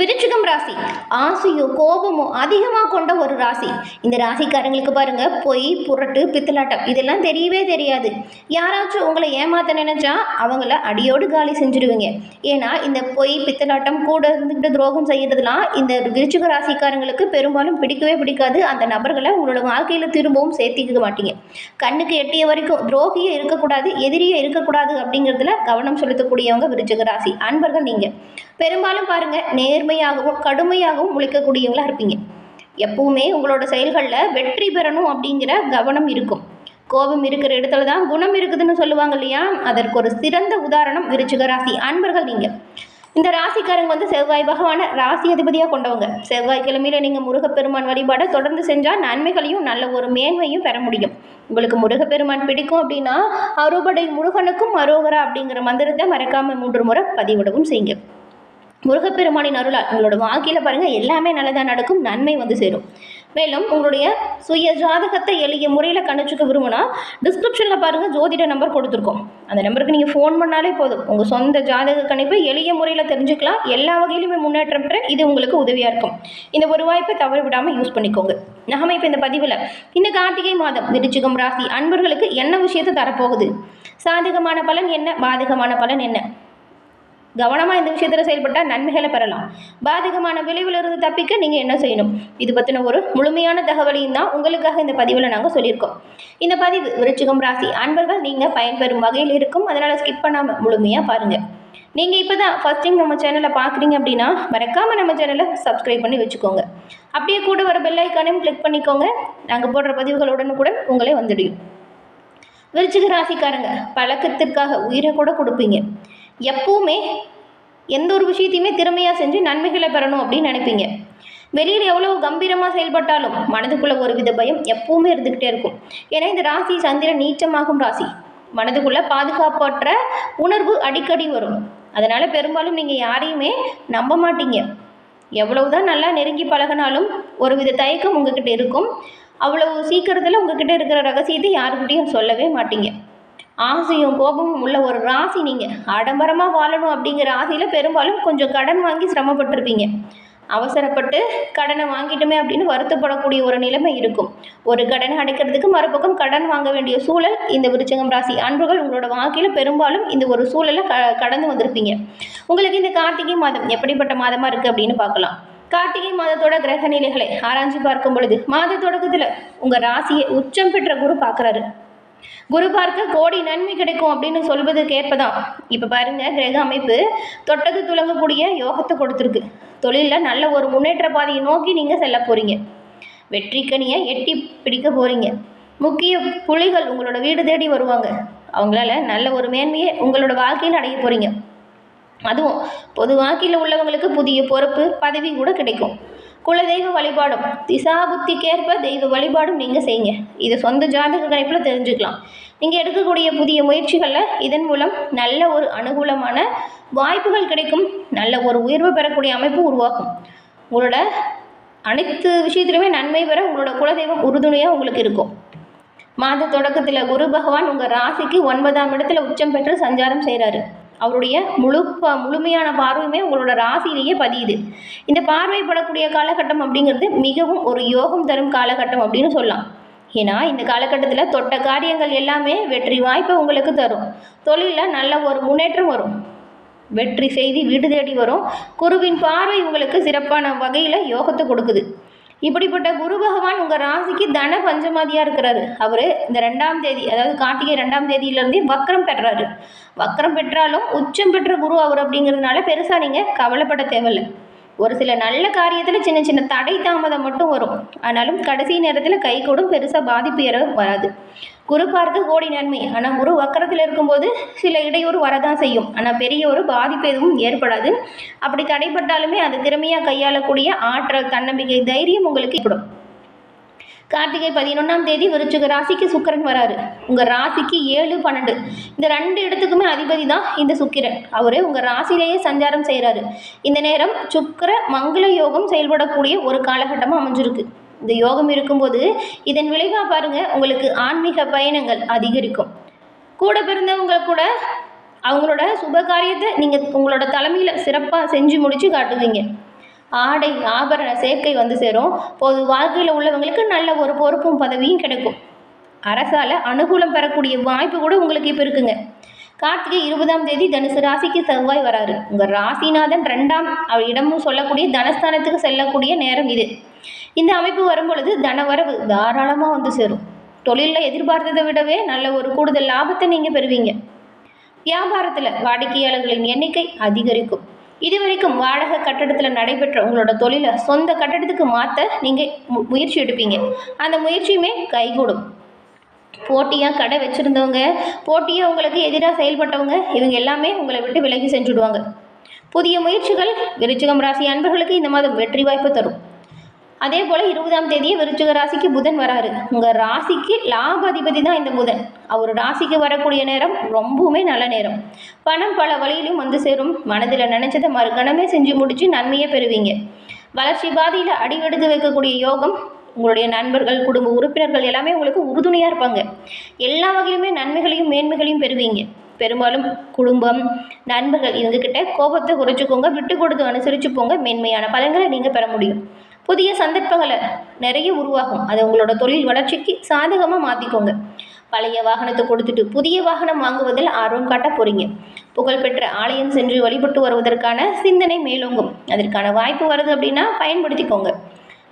விருச்சிகம் ராசி. ஆசையோ கோபமோ அதிகமாக கொண்ட ஒரு ராசி. இந்த ராசிக்காரங்களுக்கு பாருங்க பொய் புரட்டு பித்தலாட்டம் இதெல்லாம் தெரியவே தெரியாது. யாராச்சும் உங்களை ஏமாத்த நினைச்சா அவங்கள அடியோடு காலி செஞ்சுருவீங்க. ஏன்னா இந்த பொய் பித்தலாட்டம் கூட இருந்துக்கிட்டு துரோகம் செய்யறதுலாம் இந்த விருச்சிக ராசிக்காரங்களுக்கு பெரும்பாலும் பிடிக்கவே பிடிக்காது. அந்த நபர்களை உங்களோட வாழ்க்கையில் திரும்பவும் சேர்த்திக்க மாட்டீங்க. கண்ணுக்கு எட்டிய வரைக்கும் துரோகியே இருக்கக்கூடாது எதிரியே இருக்கக்கூடாது அப்படிங்கிறதுல கவனம் செலுத்தக்கூடியவங்க விருச்சிக ராசி. அன்பர்கள் நீங்கள் பெரும்பாலும் பாருங்க நேர்மையாகவும் கடுமையாகவும் உழைக்கக்கூடியவங்களாக இருப்பீங்க. எப்பவுமே உங்களோட செயல்களில் வெற்றி பெறணும் அப்படிங்கிற கவனம் இருக்கும். கோபம் இருக்கிற இடத்துல தான் குணம் இருக்குதுன்னு சொல்லுவாங்க இல்லையா? அதற்கு ஒரு சிறந்த உதாரணம் விருச்சிக ராசி. அன்பர்கள் நீங்கள் இந்த ராசிக்காரங்க வந்து செவ்வாய் பகவான ராசி அதிபதியாக கொண்டவங்க. செவ்வாய்க்கிழமையில நீங்கள் முருகப்பெருமான் வழிபாடை தொடர்ந்து செஞ்சால் நன்மைகளையும் நல்ல ஒரு மேன்மையும் பெற முடியும். உங்களுக்கு முருகப்பெருமான் பிடிக்கும் அப்படின்னா அறுபடை முருகனுக்கும் அரோகரா அப்படிங்கிற மந்திரத்தை மறக்காமல் மூன்று முறை பதிவிடவும் செய்யுங்க. முருகப்பெருமானின் அருளால் உங்களோட வாழ்க்கையில் பாருங்கள் எல்லாமே நல்லதாக நடக்கும் நன்மை வந்து சேரும். மேலும் உங்களுடைய சுய ஜாதகத்தை எளிய முறையில் கணிச்சுக்க விரும்பினா டிஸ்கிரிப்ஷனில் பாருங்கள் ஜோதிட நம்பர் கொடுத்துருக்கோம். அந்த நம்பருக்கு நீங்கள் ஃபோன் பண்ணாலே போதும். உங்கள் சொந்த ஜாதக கணிப்பை எளிய முறையில் தெரிஞ்சுக்கலாம். எல்லா வகையிலுமே முன்னேற்றம் பெற இது உங்களுக்கு உதவியாக இருக்கும். இந்த ஒரு வாய்ப்பை தவற விடாமல் யூஸ் பண்ணிக்கோங்க. நாம இப்போ இந்த பதிவில் இந்த கார்த்திகை மாதம் விருச்சிகம் ராசி அன்பர்களுக்கு என்ன விஷயத்தை தரப்போகுது? சாதகமான பலன் என்ன? பாதகமான பலன் என்ன? கவனமாக இந்த விஷயத்தில் செயல்பட்டால் நன்மைகளை பெறலாம். பாதகமான விளைவிலிருந்து தப்பிக்க நீங்கள் என்ன செய்யணும்? இது பற்றின ஒரு முழுமையான தகவலையும் தான் உங்களுக்காக இந்த பதிவில் நாங்கள் சொல்லியிருக்கோம். இந்த பதிவு விருச்சிகம் ராசி அன்பர்கள் நீங்கள் பயன்பெறும் வகையில் இருக்கும். அதனால் ஸ்கிப் பண்ணாமல் முழுமையாக பாருங்கள் நீங்கள் இப்போ தான் ஃபஸ்ட் டைம் நம்ம சேனலை பார்க்குறீங்க அப்படின்னா மறக்காமல் நம்ம சேனலை சப்ஸ்கிரைப் பண்ணி வச்சுக்கோங்க. அப்படியே கூட வர பெல் ஐக்கானையும் கிளிக் பண்ணிக்கோங்க. நாங்கள் போடுற பதிவுகளுடன் கூட உங்களே வந்துடும் விருச்சிக ராசிக்காரங்க பழக்கத்திற்காக உயிரை கூட கொடுப்பீங்க. எப்பவுமே எந்த ஒரு விஷயத்தையுமே திறமையாக செஞ்சு நன்மைகளை பெறணும் அப்படின்னு நினைப்பீங்க. வெளியில் எவ்வளோ கம்பீரமாக செயல்பட்டாலும் மனதுக்குள்ளே ஒரு வித பயம் எப்பவுமே இருந்துக்கிட்டே இருக்கும். ஏன்னா இந்த ராசி சந்திரன் நீச்சமாகும் ராசி. மனதுக்குள்ளே பாதுகாப்பற்ற உணர்வு அடிக்கடி வரும். அதனால் பெரும்பாலும் நீங்கள் யாரையுமே நம்ப மாட்டீங்க. எவ்வளவுதான் நல்லா நெருங்கி பழகினாலும் ஒரு வித தயக்கம் உங்ககிட்ட இருக்கும். அவ்வளவு சீக்கிரத்தில் உங்ககிட்ட இருக்கிற ரகசியத்தை யாருக்கிட்டையும் சொல்லவே மாட்டீங்க. ஆசையும் கோபமும் உள்ள ஒரு ராசி நீங்கள் ஆடம்பரமாக வாழணும் அப்படிங்கிற ஆசையில் பெரும்பாலும் கொஞ்சம் கடன் வாங்கி சிரமப்பட்டிருப்பீங்க. அவசரப்பட்டு கடனை வாங்கிட்டுமே அப்படின்னு வருத்தப்படக்கூடிய ஒரு நிலைமை இருக்கும். ஒரு கடனை அடைக்கிறதுக்கு மறுபக்கம் கடன் வாங்க வேண்டிய சூழல் இந்த விருச்சகம் ராசி அன்புகள் உங்களோட வாழ்க்கையில் பெரும்பாலும் இந்த ஒரு சூழலை க கடந்து வந்திருப்பீங்க. உங்களுக்கு இந்த கார்த்திகை மாதம் எப்படிப்பட்ட மாதமாக இருக்குது அப்படின்னு பார்க்கலாம். கார்த்திகை மாதத்தோட கிரக நிலைகளை ஆராய்ச்சி பார்க்கும் பொழுது மாத தொடக்கத்தில் உங்கள் ராசியை உச்சம் பெற்ற குரு பார்க்குறாரு. குரு பார்க்க கோடி நன்மை கிடைக்கும் அப்படின்னு சொல்வது ஏற்பதான் இப்போ பாருங்க கிரக அமைப்பு தொட்டது துலங்கக்கூடிய யோகத்தை கொடுத்துருக்கு. தொழிலில் நல்ல ஒரு முன்னேற்ற பாதையை நோக்கி நீங்கள் செல்ல போகிறீங்க வெற்றிக்கனியை எட்டி பிடிக்க போகிறீங்க முக்கிய புலிகள் உங்களோட வீடு தேடி வருவாங்க. அவங்களால நல்ல ஒரு மேன்மையை உங்களோட வாழ்க்கையில் அடைய போகிறீங்க அதுவும் பொது வாழ்க்கையில் உள்ளவங்களுக்கு புதிய பொறுப்பு பதவி கூட கிடைக்கும். குலதெய்வ வழிபாடும் திசா புத்திக்கேற்ப தெய்வ வழிபாடும் நீங்கள் செய்யுங்க. இதை சொந்த ஜாதக கணிப்பில் தெரிஞ்சுக்கலாம். நீங்கள் எடுக்கக்கூடிய புதிய முயற்சிகளில் இதன் மூலம் நல்ல ஒரு அனுகூலமான வாய்ப்புகள் கிடைக்கும். நல்ல ஒரு உயர்வு பெறக்கூடிய அமைப்பு உருவாகும் உங்களோட அனைத்து விஷயத்துலையுமே நன்மை பெற உங்களோட குலதெய்வம் உறுதுணையாக உங்களுக்கு இருக்கும். மாத தொடக்கத்தில் குரு பகவான் உங்கள் ராசிக்கு ஒன்பதாம் இடத்துல உச்சம் பெற்று சஞ்சாரம் செய்கிறாரு அவருடைய முழு ப முழுமையான பார்வையுமே உங்களோட ராசியிலேயே பதியுது. இந்த பார்வைப்படக்கூடிய காலகட்டம் அப்படிங்கிறது மிகவும் ஒரு யோகம் தரும் காலகட்டம் அப்படின்னு சொல்லலாம். ஏன்னா இந்த காலகட்டத்தில் தொட்ட காரியங்கள் எல்லாமே வெற்றி வாய்ப்பை உங்களுக்கு தரும். தொழிலில் நல்ல ஒரு முன்னேற்றம் வரும். வெற்றி செய்தி வீடு தேடி வரும். குருவின் பார்வை உங்களுக்கு சிறப்பான வகையில் யோகத்தை கொடுக்குது. இப்படிப்பட்ட குரு பகவான் உங்கள் ராசிக்கு தன பஞ்சமாதியாக இருக்கிறாரு. அவர் இந்த ரெண்டாம் தேதி அதாவது கார்த்திகை ரெண்டாம் தேதியிலேருந்தே வக்கரம் பெறாரு வக்கரம் பெற்றாலும் உச்சம் பெற்ற குரு அவர் அப்படிங்கிறதுனால பெருசாக நீங்கள் கவலைப்பட தேவையில்லை. ஒரு சில நல்ல காரியத்தில் சின்ன சின்ன தடை தாமதம் மட்டும் வரும். ஆனாலும் கடைசி நேரத்தில் கை கூடும் பெருசாக பாதிப்பு ஏற வராது. குரு பார்க்க கோடி நன்மை. ஆனால் குரு வக்கரத்தில் இருக்கும்போது சில இடையூறு வரதான் செய்யும். ஆனால் பெரிய ஒரு பாதிப்பு எதுவும் ஏற்படாது. அப்படி தடைப்பட்டாலுமே அது திறமையாக கையாளக்கூடிய ஆற்றல் தன்னம்பிக்கை தைரியம் உங்களுக்கு ஏற்படும். கார்த்திகை பதினொன்றாம் தேதி விருச்சிக ராசிக்கு சுக்கிரன் வராரு. உங்கள் ராசிக்கு ஏழு பன்னெண்டு. இந்த ரெண்டு இடத்துக்குமே அதிபதி தான் இந்த சுக்கிரன். அவர் உங்கள் ராசியிலேயே சஞ்சாரம் செய்கிறாரு இந்த நேரம் சுக்கர மங்கள யோகம் செயல்படக்கூடிய ஒரு காலகட்டமாக அமைஞ்சிருக்கு. இந்த யோகம் இருக்கும்போது இதன் விளைவாக பாருங்கள் உங்களுக்கு ஆன்மீக பயணங்கள் அதிகரிக்கும். கூட பிறந்தவங்க கூட அவங்களோட சுப காரியத்தை நீங்கள் உங்களோட தலைமையில் சிறப்பாக செஞ்சு முடித்து காட்டுவீங்க. ஆடை ஆபரண சேர்க்கை வந்து சேரும். பொது வாழ்க்கையில் உள்ளவங்களுக்கு நல்ல ஒரு பொறுப்பும் பதவியும் கிடைக்கும். அரசால் அனுகூலம் பெறக்கூடிய வாய்ப்பு கூட உங்களுக்கு இப்போ இருக்குங்க. கார்த்திகை இருபதாம் தேதி தனுசு ராசிக்கு செவ்வாய் வராரு. உங்கள் ராசிநாதன் ரெண்டாம் அவ- இடமும் சொல்லக்கூடிய தனஸ்தானத்துக்கு செல்லக்கூடிய நேரம் இது. இந்த அமைப்பு வரும்பொழுது தனவரவு தாராளமாக வந்து சேரும். தொழிலில் எதிர்பார்த்ததை விடவே நல்ல ஒரு கூடுதல் லாபத்தை நீங்கள் பெறுவீங்க. வியாபாரத்தில் வாடிக்கையாளர்களின் எண்ணிக்கை அதிகரிக்கும். இதுவரைக்கும் வாடகை கட்டடத்தில் நடைபெற்ற உங்களோட தொழிலை சொந்த கட்டடத்துக்கு மாற்ற நீங்கள் மு- முயற்சி எடுப்பீங்க. அந்த முயற்சியுமே கைகூடும். போட்டியாக கடை வச்சுருந்தவங்க போட்டியாக உங்களுக்கு எதிராக செயல்பட்டவங்க இவங்க எல்லாமே உங்களை விட்டு விலகி செஞ்சுடுவாங்க புதிய முயற்சிகள் விருச்சிகம் ராசி அன்பர்களுக்கு இந்த மாதம் வெற்றி வாய்ப்பு தரும். அதே போல் இருபதாம் தேதியே விருச்சிக ராசிக்கு புதன் வராரு. உங்கள் ராசிக்கு லாபாதிபதி தான் இந்த புதன். அவர் ராசிக்கு வரக்கூடிய நேரம் ரொம்பவுமே நல்ல நேரம். பணம் பல வழியிலும் வந்து சேரும். மனதில் நினச்சதை மறுகணமே செஞ்சு முடித்து நன்மையை பெறுவீங்க. வளர்ச்சி பாதையில் அடிவெடுத்து வைக்கக்கூடிய யோகம் உங்களுடைய நண்பர்கள் குடும்ப உறுப்பினர்கள் எல்லாமே உங்களுக்கு உறுதுணையாக இருப்பாங்க. எல்லா வகையிலுமே நன்மைகளையும் மேன்மைகளையும் பெறுவீங்க. பெரும்பாலும் குடும்பம் நண்பர்கள் இவங்கக்கிட்ட கோபத்தை குறைச்சிக்கோங்க விட்டு கொடுத்து அனுசரித்து போங்க. மேன்மையான பலன்களை நீங்கள் பெற முடியும். புதிய சந்தர்ப்பங்களை நிறைய உருவாகும். அதை உங்களோட தொழில் வளர்ச்சிக்கு சாதகமாக மாற்றிக்கோங்க பழைய வாகனத்தை கொடுத்துட்டு புதிய வாகனம் வாங்குவதில் ஆர்வம் காட்ட போறீங்க. புகழ்பெற்ற ஆலயம் சென்று வழிபட்டு வருவதற்கான சிந்தனை மேலோங்கும். அதற்கான வாய்ப்பு வருது அப்படின்னா பயன்படுத்திக்கோங்க.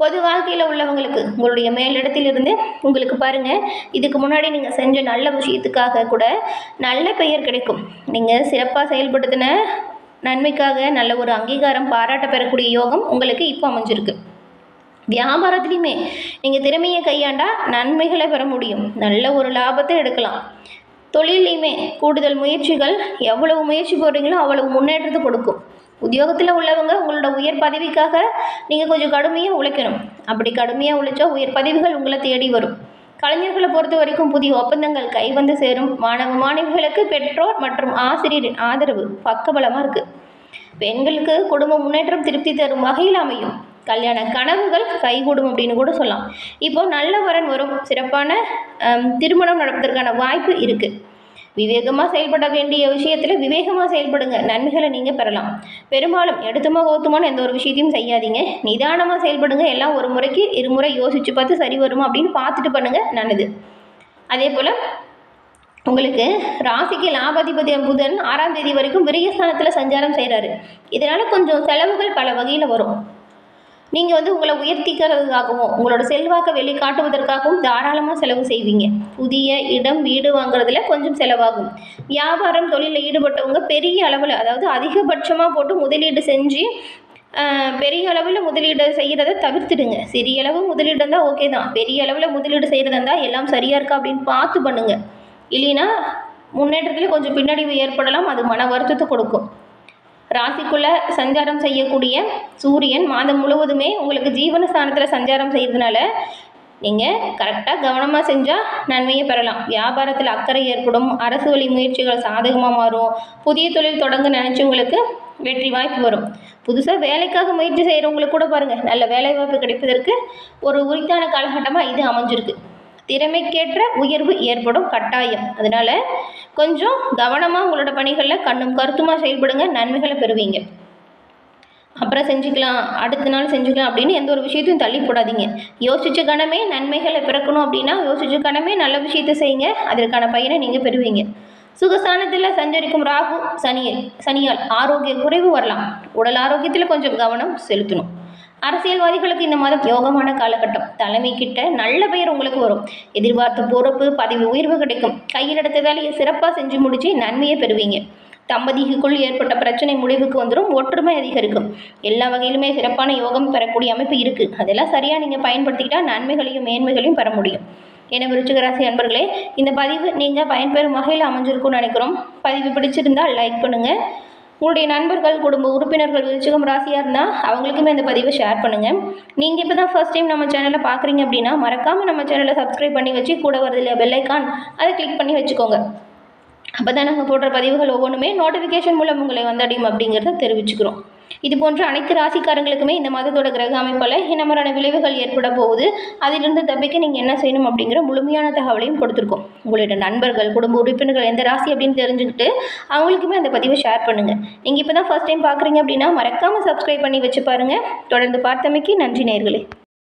பொது வாழ்க்கையில் உள்ளவங்களுக்கு உங்களுடைய மேலிடத்திலிருந்து உங்களுக்கு பாருங்கள் இதுக்கு முன்னாடி நீங்கள் செஞ்ச நல்ல விஷயத்துக்காக கூட நல்ல பெயர் கிடைக்கும். நீங்கள் சிறப்பாக செயல்படுத்தின நன்மைக்காக நல்ல ஒரு அங்கீகாரம் பாராட்ட பெறக்கூடிய யோகம் உங்களுக்கு இப்போ அமைஞ்சிருக்கு. வியாபாரத்துலேயுமே நீங்கள் திறமையை கையாண்டால் நன்மைகளை பெற முடியும். நல்ல ஒரு லாபத்தை எடுக்கலாம். தொழிலையுமே கூடுதல் முயற்சிகள் எவ்வளவு முயற்சி போடுறீங்களோ அவ்வளவு முன்னேற்றத்தை கொடுக்கும். உத்தியோகத்தில் உள்ளவங்க உங்களோட உயர் பதவிக்காக நீங்கள் கொஞ்சம் கடுமையாக உழைக்கணும். அப்படி கடுமையாக உழைச்சா உயர் பதவிகள் உங்களை தேடி வரும். கலைஞர்களை பொறுத்த வரைக்கும் புதிய ஒப்பந்தங்கள் கை வந்து சேரும். மாணவ மாணவிகளுக்கு பெற்றோர் மற்றும் ஆசிரியரின் ஆதரவு பக்கபலமாக இருக்குது பெண்களுக்கு குடும்ப முன்னேற்றம் திருப்தி தரும் வகையில் அமையும். கல்யாண கனவுகள் கைகூடும் அப்படின்னு கூட சொல்லலாம். இப்போ நல்ல வரன் வரும். சிறப்பான திருமணம் நடப்பதற்கான வாய்ப்பு இருக்குது விவேகமாக செயல்பட வேண்டிய விஷயத்தில் விவேகமாக செயல்படுங்க. நன்மைகளை நீங்கள் பெறலாம். பெரும்பாலும் எடுத்துமா கௌத்துமான எந்த ஒரு விஷயத்தையும் செய்யாதீங்க. நிதானமாக செயல்படுங்க. எல்லாம் ஒரு முறைக்கு இருமுறை யோசித்து பார்த்து சரி வருமா அப்படின்னு பார்த்துட்டு பண்ணுங்கள் நல்லது. அதே போல் உங்களுக்கு ராசிக்கு லாபாதிபதி புதன் ஆறாம் தேதி வரைக்கும் விரயஸ்தானத்தில் சஞ்சாரம் செய்கிறாரு இதனால் கொஞ்சம் செலவுகள் பல வகையில் வரும். நீங்கள் வந்து உங்களை உயர்த்திக்கிறதுக்காகவும் உங்களோட செல்வாக்கை வெளிக்காட்டுவதற்காகவும் தாராளமாக செலவு செய்வீங்க. புதிய இடம் வீடு வாங்குறதுல கொஞ்சம் செலவாகும். வியாபாரம் தொழிலில் ஈடுபட்டவங்க பெரிய அளவில் அதாவது அதிகபட்சமாக போட்டு முதலீடு செஞ்சு பெரிய அளவில் முதலீடு செய்கிறத தவிர்த்துடுங்க. சிறிய அளவு முதலீடு இருந்தால் ஓகே தான். பெரிய அளவில் முதலீடு செய்கிறதா இருந்தால் எல்லாம் சரியாக இருக்கா அப்படின்னு பார்த்து பண்ணுங்கள் இல்லைன்னா முன்னேற்றத்தில் கொஞ்சம் பின்னடைவு ஏற்படலாம் அது மன வருத்தத்தை கொடுக்கும். ராசிக்குள்ள சஞ்சாரம் செய்யக்கூடிய சூரியன் மாதம் முழுவதுமே உங்களுக்கு ஜீவனஸ்தானத்தில் சஞ்சாரம் செய்கிறதுனால நீங்கள் கரெக்டாக கவனமாக செஞ்சால் நன்மையை பெறலாம். வியாபாரத்தில் அக்கறை ஏற்படும் அரசு வழி முயற்சிகள் சாதகமாக மாறும் புதிய தொழில் தொடங்க நினச்சவங்களுக்கு வெற்றி வாய்ப்பு வரும். புதுசாக வேலைக்காக முயற்சி செய்கிறவங்களுக்கு கூட பாருங்கள் நல்ல வேலை வாய்ப்பு கிடைப்பதற்கு ஒரு உரித்தான காலகட்டமாக இது அமைஞ்சிருக்கு. திறமைக்கேற்ற உயர்வு ஏற்படும் கட்டாயம். அதனால் கொஞ்சம் கவனமாக உங்களோட பணிகளில் கண்ணும் கருத்துமாக செயல்படுங்க நன்மைகளை பெறுவீங்க. அப்புறம் செஞ்சுக்கலாம் அடுத்த நாள் செஞ்சுக்கலாம் அப்படின்னு எந்த ஒரு விஷயத்தையும் தள்ளி போடாதீங்க. யோசிச்ச கணமே நன்மைகளை பிறக்கணும் அப்படின்னா யோசிச்ச கணமே நல்ல விஷயத்தை செய்யுங்க. அதற்கான பயனை நீங்கள் பெறுவீங்க. சுகஸ்தானத்தில் சஞ்சரிக்கும் ராகு சனியை சனியால் ஆரோக்கிய குறைவு வரலாம். உடல் ஆரோக்கியத்தில் கொஞ்சம் கவனம் செலுத்தணும். அரசியல்வாதிகளுக்கு இந்த மாதம் யோகமான காலகட்டம். தலைமை கிட்ட நல்ல பெயர் உங்களுக்கு வரும். எதிர்பார்த்த பொறுப்பு பதவி உயர்வு கிடைக்கும். கையில் எடுத்த வேலையை சிறப்பாக செஞ்சு முடிச்சு நன்மையை பெறுவீங்க. தம்பதிக்குள் ஏற்பட்ட பிரச்சனை முடிவுக்கு வந்துடும் ஒற்றுமை அதிகரிக்கும். எல்லா வகையிலுமே சிறப்பான யோகம் பெறக்கூடிய அமைப்பு இருக்குது அதெல்லாம் சரியாக நீங்கள் பயன்படுத்திக்கிட்டால் நன்மைகளையும் மேன்மைகளையும் பெற முடியும். என விருச்சிகராசி அன்பர்களே இந்த பதிவு நீங்கள் பயன்பெறும் வகையில் அமைஞ்சிருக்கும்னு நினைக்கிறோம். பதிவு பிடிச்சிருந்தால் லைக் பண்ணுங்கள் உங்களுடைய நண்பர்கள் குடும்ப உறுப்பினர்கள் விருச்சிகம் ராசியாக இருந்தால் அவங்களுக்குமே இந்த பதிவை ஷேர் பண்ணுங்கள் நீங்கள் இப்போ தான் ஃபர்ஸ்ட் டைம் நம்ம சேனலை பார்க்குறீங்க அப்படின்னா மறக்காமல் நம்ம சேனலை சப்ஸ்கிரைப் பண்ணி வச்சு கூட வருது இல்லையா பெல்லைக்கான் அதை கிளிக் பண்ணி வச்சுக்கோங்க. அப்போ தான் நாங்கள் போடுற பதிவுகள் ஒவ்வொன்றுமே நோட்டிஃபிகேஷன் மூலம் உங்களை வந்தடையும் அப்படிங்கிறத தெரிவிச்சுக்கிறோம். இது போன்ற அனைத்து ராசிக்காரங்களுக்குமே இந்த மாதத்தோட கிரக அமைப்பால் என்ன மாதிரியான விளைவுகள் ஏற்பட போகுது. அதிலிருந்து தப்பிக்க நீங்கள் என்ன செய்யணும் அப்படிங்கிற முழுமையான தகவலையும் கொடுத்துருக்கோம். உங்களோட நண்பர்கள் குடும்ப உறுப்பினர்கள் எந்த ராசி அப்படின்னு தெரிஞ்சுக்கிட்டு அவங்களுக்குமே அந்த பதிவை ஷேர் பண்ணுங்கள் நீங்கள் இப்போ தான் ஃபஸ்ட் டைம் பார்க்குறீங்க அப்படின்னா மறக்காமல் சப்ஸ்கிரைப் பண்ணி வச்சு பாருங்கள் தொடர்ந்து பார்த்தமைக்கு நன்றி நேர்களே.